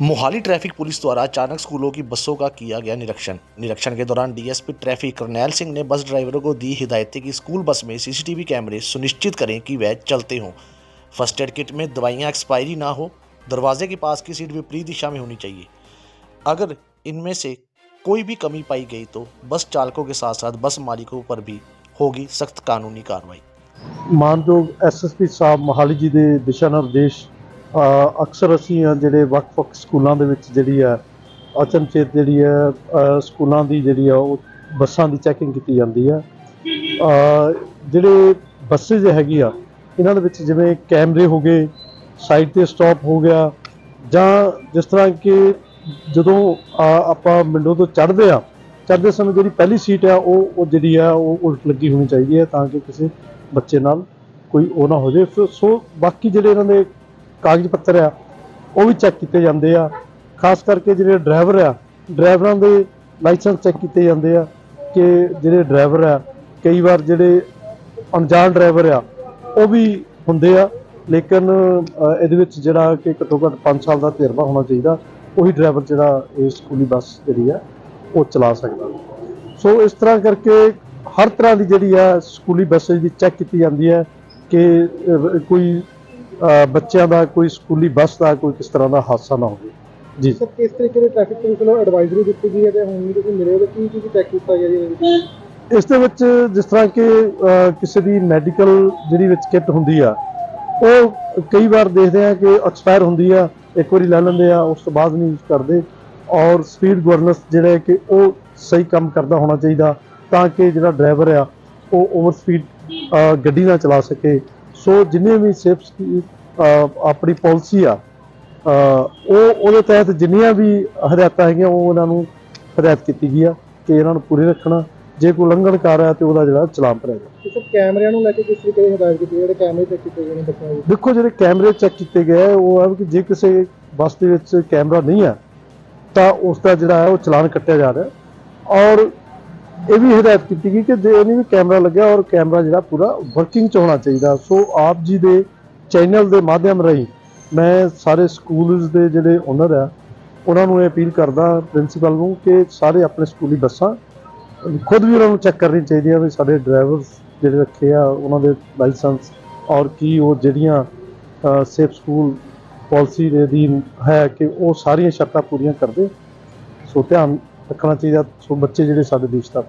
Mohali traffic police द्वारा अचानक स्कूलों की बसों का किया गया निरीक्षण। निरीक्षण के दौरान डीएसपी ट्रैफ़िक करनैल सिंह ने बस ड्राइवरों को दी हिदायतें कि स्कूल बस में सीसीटीवी कैमरे सुनिश्चित करें कि वह चलते हों। फ़र्स्ट एड किट में दवाइयाँ एक्सपायरी ना हो, दरवाजे के पास की सीट विपरीत दिशा में होनी चाहिए। अगर इनमें से कोई भी कमी पाई गई तो बस चालकों के साथ साथ बस मालिकों पर भी होगी सख्त कानूनी कार्रवाई। मानजोग एस साहब मोहाली जी के दिशा निर्देश ਅਕਸਰ ਅਸੀਂ ਆ ਜਿਹੜੇ ਵੱਖ-ਵੱਖ ਸਕੂਲਾਂ ਦੇ ਵਿੱਚ ਜਿਹੜੀ ਆ, ਅਚਨਚੇਤ ਜਿਹੜੀ ਆ ਸਕੂਲਾਂ ਦੀ ਜਿਹੜੀ ਆ, ਉਹ ਬੱਸਾਂ ਦੀ ਚੈਕਿੰਗ ਕੀਤੀ ਜਾਂਦੀ ਆ। ਜਿਹੜੇ ਬੱਸੇ ਹੈਗੀ ਆ, ਇਹਨਾਂ ਦੇ ਵਿੱਚ ਜਿਵੇਂ ਕੈਮਰੇ ਹੋ ਗਏ ਸਾਈਡ ਤੇ ਸਟਾਪ ਹੋ ਗਿਆ, ਜਾਂ ਜਿਸ ਤਰ੍ਹਾਂ ਕਿ ਜਦੋਂ ਆਪਾਂ ਵਿੰਡੋ ਤੋਂ ਚੜ੍ਹਦੇ ਆ, ਚੜ੍ਹਦੇ ਸਮੇਂ ਜਿਹੜੀ ਪਹਿਲੀ ਸੀਟ ਆ, ਉਹ ਉਹ ਜਿਹੜੀ ਆ, ਉਹ ਉਲਟ ਲੱਗੀ ਹੋਣੀ ਚਾਹੀਦੀ ਹੈ ਤਾਂ ਕਿ ਕਿਸੇ ਬੱਚੇ ਨਾਲ ਕੋਈ ਉਹ ਨਾ ਹੋ ਜਾਏ। ਫਿਰ, ਸੋ ਬਾਕੀ ਜਿਹੜੇ ਇਹਨਾਂ ਦੇ ਕਾਗਜ਼ ਪੱਤਰ ਆ, ਉਹ ਵੀ ਚੈੱਕ ਕੀਤੇ ਜਾਂਦੇ ਆ। ਖਾਸ ਕਰਕੇ ਜਿਹੜੇ ਡਰਾਈਵਰ ਆ ਡਰਾਈਵਰਾਂ ਦੇ ਲਾਇਸੈਂਸ ਚੈੱਕ ਕੀਤੇ ਜਾਂਦੇ ਆ ਕਿ ਜਿਹੜੇ ਡਰਾਈਵਰ ਆ, ਕਈ ਵਾਰ ਜਿਹੜੇ ਅਣਜਾਣ ਡਰਾਈਵਰ ਆ, ਉਹ ਵੀ ਹੁੰਦੇ ਆ। ਲੇਕਿਨ ਇਹਦੇ ਵਿੱਚ ਜਿਹੜਾ ਕਿ ਘੱਟੋ ਘੱਟ 5 ਸਾਲ ਦਾ ਤਜਰਬਾ ਹੋਣਾ ਚਾਹੀਦਾ, ਉਹੀ ਡਰਾਈਵਰ ਜਿਹੜਾ ਇਹ ਸਕੂਲੀ ਬੱਸ ਜਿਹੜੀ ਆ, ਉਹ ਚਲਾ ਸਕਦਾ। ਸੋ ਇਸ ਤਰ੍ਹਾਂ ਕਰਕੇ ਹਰ ਤਰ੍ਹਾਂ ਦੀ ਜਿਹੜੀ ਆ ਸਕੂਲੀ ਬੱਸ ਦੀ ਚੈੱਕ ਕੀਤੀ ਜਾਂਦੀ ਹੈ ਕਿ ਕੋਈ ਬੱਚਿਆਂ ਦਾ ਕੋਈ ਸਕੂਲੀ ਬੱਸ ਦਾ ਕੋਈ ਕਿਸ ਤਰ੍ਹਾਂ ਦਾ ਹਾਦਸਾ ਨਾ ਹੋਵੇ। ਜੀ। ਸਰ ਕਿਸ ਤਰੀਕੇ ਦੇ ਟ੍ਰੈਫਿਕ ਪੁਲਿਸ ਨੂੰ ਐਡਵਾਈਜ਼ਰੀ ਦਿੱਤੀ ਗਈ ਹੈ ਤੇ ਹੁਣ ਵੀ ਤੁਸੀਂ ਮਿਲੇ ਹੋ ਕੀ ਕੀ ਚੈੱਕ ਕੀਤਾ ਗਿਆ ਜੀ ਇਸ ਦੇ ਵਿੱਚ ਜਿਸ ਤਰ੍ਹਾਂ ਕਿ ਕਿਸੇ ਦੀ ਮੈਡੀਕਲ ਜਿਹੜੀ ਵਿੱਚ ਕਿੱਟ ਹੁੰਦੀ ਆ ਉਹ ਕਈ ਵਾਰ ਦੇਖਦੇ ਆ ਕਿ ਐਕਸਪਾਇਰ ਹੁੰਦੀ ਆ ਇੱਕ ਵਾਰੀ ਲੈ ਲੈਂਦੇ ਆ ਉਸ ਤੋਂ ਬਾਅਦ ਨਹੀਂ ਯੂਜ਼ ਕਰਦੇ ਔਰ ਸਪੀਡ ਗਵਰਨੈਂਸ ਜਿਹੜਾ ਹੈ ਕਿ ਉਹ ਸਹੀ ਕੰਮ ਕਰਦਾ ਹੋਣਾ ਚਾਹੀਦਾ ਤਾਂ ਕਿ ਜਿਹੜਾ ਡਰਾਈਵਰ ਆ ਉਹ ਓਵਰ ਸਪੀਡ ਗੱਡੀ ਨਾ ਚਲਾ ਸਕੇ। ਸੋ ਜਿੰਨੇ ਵੀ ਸੇਫ ਆਪਣੀ ਪਾਲਿਸੀ ਆ ਉਹ ਉਹਦੇ ਤਹਿਤ ਜਿੰਨੀਆਂ ਵੀ ਹਦਾਇਤਾਂ ਹੈਗੀਆਂ ਉਹ ਉਹਨਾਂ ਨੂੰ ਹਦਾਇਤ ਕੀਤੀ ਗਈ ਆ ਕਿ ਇਹਨਾਂ ਨੂੰ ਪੂਰੇ ਰੱਖਣਾ। ਜੇ ਕੋਈ ਉਲੰਘਣ ਕਰ ਰਿਹਾ ਤੇ ਉਹਦਾ ਜਿਹੜਾ ਚਲਾਨ ਭਰੇਗਾ ਤੇ ਸਰ ਕੈਮਰਿਆਂ ਨੂੰ ਲੈ ਕੇ ਕਿਸ ਤਰੀਕੇ ਦੀ ਹਦਾਇਤ ਕੀਤੀ? ਜਿਹੜੇ ਕੈਮਰੇ ਚੈੱਕ ਕੀਤੇ ਗਏ ਨੇ ਬੱਸਾਂ ਦੇ? ਦੇਖੋ ਜਿਹੜੇ ਕੈਮਰੇ ਚੈੱਕ ਕੀਤੇ ਗਏ ਉਹ ਆ ਕਿ ਜੇ ਕਿਸੇ ਬੱਸ ਦੇ ਵਿੱਚ ਕੈਮਰਾ ਨਹੀਂ ਆ ਤਾਂ ਉਸ ਦਾ ਜਿਹੜਾ ਹੈ ਉਹ ਚਲਾਨ ਕੱਟਿਆ ਜਾ ਰਿਹਾ। ਔਰ ਇਹ ਵੀ ਹਦਾਇਤ ਕੀਤੀ ਗਈ ਕਿ ਜੇ ਇਹਨੇ ਵੀ ਕੈਮਰਾ ਲੱਗਿਆ ਔਰ ਕੈਮਰਾ ਜਿਹੜਾ ਪੂਰਾ ਵਰਕਿੰਗ ਚ ਹੋਣਾ ਚਾਹੀਦਾ। ਸੋ ਆਪ ਜੀ ਦੇ ਚੈਨਲ ਦੇ ਮਾਧਿਅਮ ਰਾਹੀਂ ਮੈਂ ਸਾਰੇ ਸਕੂਲਸ ਦੇ ਜਿਹੜੇ ਓਨਰ ਆ, ਉਹਨਾਂ ਨੂੰ ਇਹ ਅਪੀਲ ਕਰਦਾ ਪ੍ਰਿੰਸੀਪਲ ਨੂੰ ਕਿ ਸਾਰੇ ਆਪਣੇ ਸਕੂਲੀ ਬੱਸਾਂ ਖੁਦ ਵੀ ਉਹਨਾਂ ਨੂੰ ਚੈੱਕ ਕਰਨੀ ਚਾਹੀਦੀ ਆ ਵੀ ਸਾਡੇ ਡਰਾਈਵਰਸ ਜਿਹੜੇ ਰੱਖੇ ਆ, ਉਹਨਾਂ ਦੇ ਲਾਇਸੈਂਸ ਔਰ ਕੀ ਉਹ ਜਿਹੜੀਆਂ ਸੇਫ ਸਕੂਲ ਪਾਲਿਸੀ ਦੇ ਅਧੀਨ ਹੈ ਕਿ ਉਹ ਸਾਰੀਆਂ ਸ਼ਰਤਾਂ ਪੂਰੀਆਂ ਕਰਦੇ। ਸੋ ਧਿਆਨ ਰੱਖਣਾ ਚਾਹੀਦਾ ਸੋ ਬੱਚੇ ਜਿਹੜੇ ਸਾਡੇ ਦੇਸ਼ ਦਾ